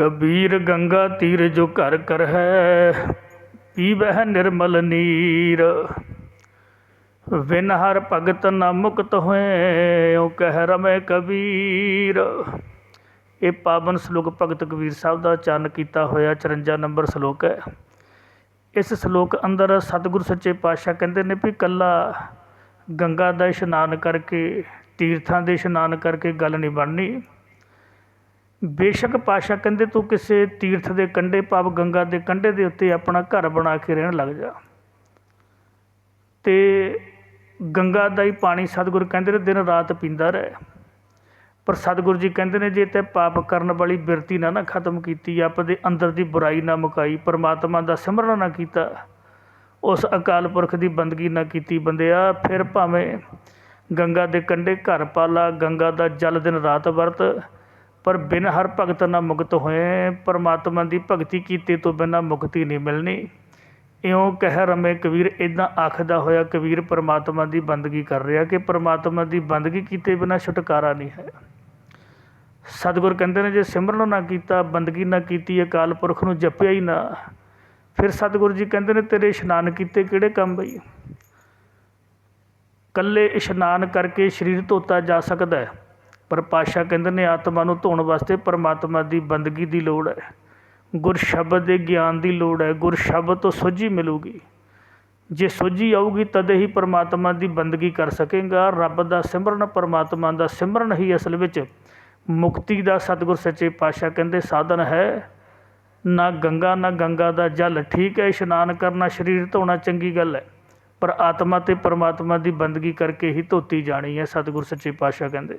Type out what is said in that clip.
ਕਬੀਰ ਗੰਗਾ ਤੀਰ ਜੋ ਘਰ ਕਰ ਹੈ ਪੀਵਹਿ ਨਿਰਮਲ ਨੀਰ। ਵਿਨ ਹਰ ਭਗਤ ਨਾ ਮੁਕਤ ਹੋਏ ਉਹ ਕਹਿ ਰਮੈ ਕਬੀਰ। ਇਹ ਪਾਵਨ ਸ਼ਲੋਕ ਭਗਤ ਕਬੀਰ ਸਾਹਿਬ ਦਾ ਚਰਨ ਕੀਤਾ ਹੋਇਆ 54 ਨੰਬਰ ਸ਼ਲੋਕ ਹੈ। ਇਸ ਸ਼ਲੋਕ ਅੰਦਰ ਸਤਿਗੁਰ ਸੱਚੇ ਪਾਤਸ਼ਾਹ ਕਹਿੰਦੇ ਨੇ ਵੀ ਕੱਲਾ ਗੰਗਾ ਦਾ ਇਸ਼ਨਾਨ ਕਰਕੇ, ਤੀਰਥਾਂ ਦੇ ਇਸ਼ਨਾਨ ਕਰਕੇ ਗੱਲ ਨਹੀਂ ਬਣਨੀ। ਬੇਸ਼ੱਕ ਪਾਸ਼ਾ ਕਹਿੰਦੇ ਤੂੰ ਕਿਸੇ ਤੀਰਥ ਦੇ ਕੰਢੇ, ਭਾਵ ਗੰਗਾ ਦੇ ਕੰਢੇ ਦੇ ਉੱਤੇ ਆਪਣਾ ਘਰ ਬਣਾ ਕੇ ਰਹਿਣ ਲੱਗ ਜਾ। ਤੇ ਗੰਗਾ ਦਾ ਹੀ ਪਾਣੀ ਸਤਿਗੁਰ ਕਹਿੰਦੇ ਨੇ ਦਿਨ ਰਾਤ ਪੀਂਦਾ ਰਹਿ। ਪਰ ਸਤਿਗੁਰ ਜੀ ਕਹਿੰਦੇ ਨੇ ਜੇ ਤੇ ਪਾਪ ਕਰਨ ਵਾਲੀ ਬਿਰਤੀ ਨਾ ਨਾ ਖਤਮ ਕੀਤੀ, ਆਪਦੇ ਅੰਦਰ ਦੀ ਬੁਰਾਈ ਨਾ ਮੁਕਾਈ, ਪਰਮਾਤਮਾ ਦਾ ਸਿਮਰਨ ਨਾ ਕੀਤਾ, ਉਸ ਅਕਾਲ ਪੁਰਖ ਦੀ ਬੰਦਗੀ ਨਾ ਕੀਤੀ ਬੰਦਿਆ, ਫਿਰ ਭਾਵੇਂ ਗੰਗਾ ਦੇ ਕੰਢੇ ਘਰ ਪਾਲਾ, ਗੰਗਾ ਦਾ ਜਲ ਦਿਨ ਰਾਤ ਵਰਤ ਪਰ ਬਿਨ ਹਰ ਭਗਤ ਨਾ ਮੁਕਤ ਹੋਏ, ਪਰਮਾਤਮਾ ਦੀ ਭਗਤੀ ਕੀਤੇ ਤੋਂ ਬਿਨਾਂ ਮੁਕਤੀ ਨਹੀਂ ਮਿਲਣੀ। ਇਉਂ ਕਹਿ ਰਮੇ, ਕਬੀਰ ਇਦਾਂ ਆਖਦਾ ਹੋਇਆ, ਕਬੀਰ ਪਰਮਾਤਮਾ ਦੀ ਬੰਦਗੀ ਕਰ ਰਿਹਾ ਕਿ ਪਰਮਾਤਮਾ ਦੀ ਬੰਦਗੀ ਕੀਤੇ ਬਿਨਾਂ ਛੁਟਕਾਰਾ ਨਹੀਂ ਹੈ। ਸਤਿਗੁਰ ਕਹਿੰਦੇ ਨੇ, ਜੇ ਸਿਮਰਨ ਨਾ ਕੀਤਾ, ਬੰਦਗੀ ਨਾ ਕੀਤੀ, ਅਕਾਲ ਪੁਰਖ ਨੂੰ ਜਪਿਆ ਹੀ ਨਾ। ਫਿਰ ਸਤਿਗੁਰ ਜੀ ਕਹਿੰਦੇ ਨੇ, ਤੇਰੇ ਇਸ਼ਨਾਨ ਕੀਤੇ ਕਿਹੜੇ ਕੰਮ ਬਈ? ਕੱਲੇ ਇਸ਼ਨਾਨ ਕਰਕੇ ਸਰੀਰ ਧੋਤਾ ਜਾ ਸਕਦਾ ਹੈ। ਪਰ ਪਾਤਸ਼ਾਹ ਕਹਿੰਦੇ ਨੇ ਆਤਮਾ ਨੂੰ ਧੋਣ ਵਾਸਤੇ ਪਰਮਾਤਮਾ ਦੀ ਬੰਦਗੀ ਦੀ ਲੋੜ ਹੈ। ਗੁਰ ਸ਼ਬਦ ਦੇ ਗਿਆਨ ਦੀ ਲੋੜ ਹੈ। ਗੁਰ ਸ਼ਬਦ ਤੋਂ ਸੋਝੀ ਮਿਲੂਗੀ। ਜੇ ਸੋਝੀ ਆਊਗੀ ਤਦ ਹੀ ਪਰਮਾਤਮਾ ਦੀ ਬੰਦਗੀ ਕਰ ਸਕੇਗਾ। ਰੱਬ ਦਾ ਸਿਮਰਨ ਪਰਮਾਤਮਾ ਦਾ ਸਿਮਰਨ ਹੀ ਅਸਲ ਵਿੱਚ ਮੁਕਤੀ ਦਾ ਸਤਿਗੁਰ ਸੱਚੇ ਪਾਤਸ਼ਾਹ ਕਹਿੰਦੇ ਸਾਧਨ ਹੈ। ਨਾ ਗੰਗਾ ਨਾ ਗੰਗਾ ਦਾ ਜਲ। ਠੀਕ ਹੈ, ਇਸ਼ਨਾਨ ਕਰਨਾ ਸਰੀਰ ਧੋਣਾ ਚੰਗੀ ਗੱਲ ਹੈ। ਪਰ ਆਤਮਾ ਤੇ ਪਰਮਾਤਮਾ ਦੀ ਬੰਦਗੀ ਕਰਕੇ ਹੀ ਧੋਤੀ ਜਾਣੀ ਹੈ, ਸਤਿਗੁਰ ਸੱਚੇ ਪਾਤਸ਼ਾਹ ਕਹਿੰਦੇ।